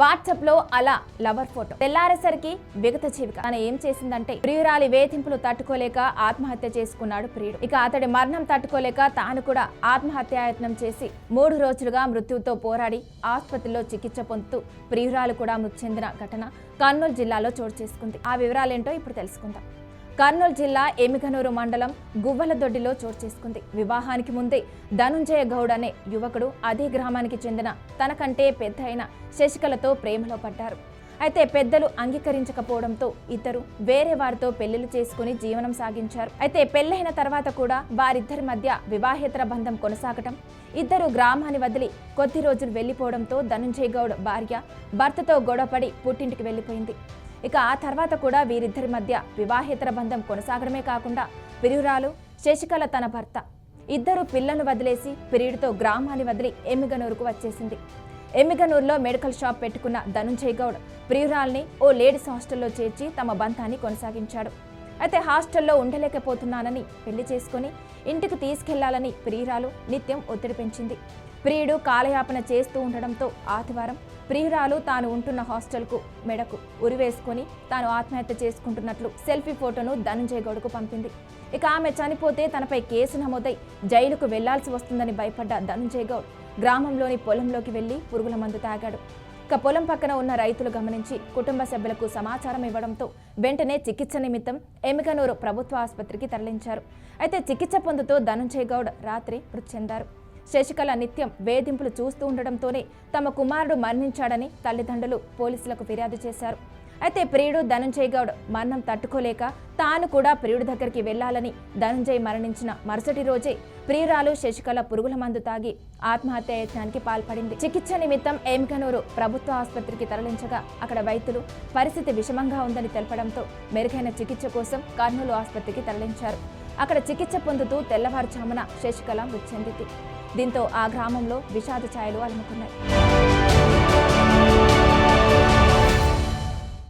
వాట్సాప్లో అలా lover photo. తెల్లారేసరికి విగత జీవిక. తన ఏం చేసిందంటే ప్రియురాలి వేధింపులు తట్టుకోలేక ఆత్మహత్య చేసుకున్నాడు ప్రియుడు. ఇక అతడి మరణం తట్టుకోలేక తాను కూడా ఆత్మహత్యాయత్నం చేసి మూడు రోజులుగా మృత్యువుతో పోరాడి ఆసుపత్రిలో చికిత్స పొందుతూ ప్రియురాలు కూడా మృతి చెందిన ఘటన కర్నూలు జిల్లాలో చోటు చేసుకుంది. ఆ వివరాలేంటో ఇప్పుడు తెలుసుకుందాం. కర్నూలు జిల్లా ఎమిగనూరు మండలం గువ్వలదొడ్డిలో చోటు చేసుకుంది. వివాహానికి ముందే ధనుంజయ గౌడ్ అనే యువకుడు అదే గ్రామానికి చెందిన తనకంటే పెద్ద అయిన శశికలతో ప్రేమలో పడ్డారు. అయితే పెద్దలు అంగీకరించకపోవడంతో ఇద్దరు వేరే వారితో పెళ్ళిళ్ళు చేసుకుని జీవనం సాగించారు. అయితే పెళ్ళైన తర్వాత కూడా వారిద్దరి మధ్య వివాహేతర బంధం కొనసాగటం ఇద్దరు గ్రామాన్ని వదిలి కొద్ది రోజులు వెళ్ళిపోవడంతో ధనుంజయ్ గౌడ్ భార్య భర్తతో గొడవపడి పుట్టింటికి వెళ్ళిపోయింది ఇక ఆ తర్వాత కూడా వీరిద్దరి మధ్య వివాహేతర బంధం కొనసాగడమే కాకుండా ప్రియురాలు శశికళ తన భర్త ఇద్దరు పిల్లను వదిలేసి ప్రియుడితో గ్రామాన్ని వదిలి ఎమ్మిగనూరుకు వచ్చేసింది. ఎమ్మిగనూరులో మెడికల్ షాప్ పెట్టుకున్న ధనుంజయ్ గౌడ్ ప్రియురాల్ని ఓ లేడీస్ హాస్టల్లో చేర్చి తమ బంధాన్ని కొనసాగించాడు. అయితే హాస్టల్లో ఉండలేకపోతున్నానని పెళ్ళి చేసుకుని ఇంటికి తీసుకెళ్ళాలని ప్రియురాలు నిత్యం ఒత్తిడి పెంచింది. ప్రియుడు కాలయాపన చేస్తూ ఉండడంతో ఆదివారం ప్రియురాలు తాను ఉంటున్న హాస్టల్కు మెడకు ఉరివేసుకొని తాను ఆత్మహత్య చేసుకుంటున్నట్లు సెల్ఫీ ఫోటోను ధనంజయ్ గౌడ్కు పంపింది. ఇక ఆమె చనిపోతే తనపై కేసు నమోదై జైలుకు వెళ్ళాల్సి వస్తుందని భయపడ్డ ధనంజయ్ గౌడ్ గ్రామంలోని పొలంలోకి వెళ్ళి పురుగుల మందు తాగాడు. ఇక పొలం పక్కన ఉన్న రైతులు గమనించి కుటుంబ సభ్యులకు సమాచారం ఇవ్వడంతో వెంటనే చికిత్స నిమిత్తం ఎమికనూరు ప్రభుత్వ ఆసుపత్రికి తరలించారు. అయితే చికిత్స పొందుతూ ధనుంజయ్ గౌడ్ రాత్రి మృతి చెందారు. శశికళ నిత్యం వేధింపులు చూస్తూ ఉండడంతోనే తమ కుమారుడు మరణించాడని తల్లిదండ్రులు పోలీసులకు ఫిర్యాదు చేశారు. అయితే ప్రియుడు ధనుంజయ్ గౌడ్ మరణం తట్టుకోలేక తాను కూడా ప్రియుడి దగ్గరికి వెళ్ళాలని ధనుంజయ్ మరణించిన మరుసటి రోజే ప్రియురాలు శశికళ పురుగుల మందు తాగి ఆత్మహత్య యత్నానికి పాల్పడింది. చికిత్స నిమిత్తం ఏమికనూరు ప్రభుత్వ ఆసుపత్రికి తరలించగా అక్కడ వైద్యులు పరిస్థితి విషమంగా ఉందని తెలపడంతో మెరుగైన చికిత్స కోసం కర్నూలు ఆసుపత్రికి తరలించారు. అక్కడ చికిత్స పొందుతూ తెల్లవారుజామున శశికళ మృతి చెందింది. దీంతో ఆ గ్రామంలో విషాద ఛాయలు అలుముకున్నాయి.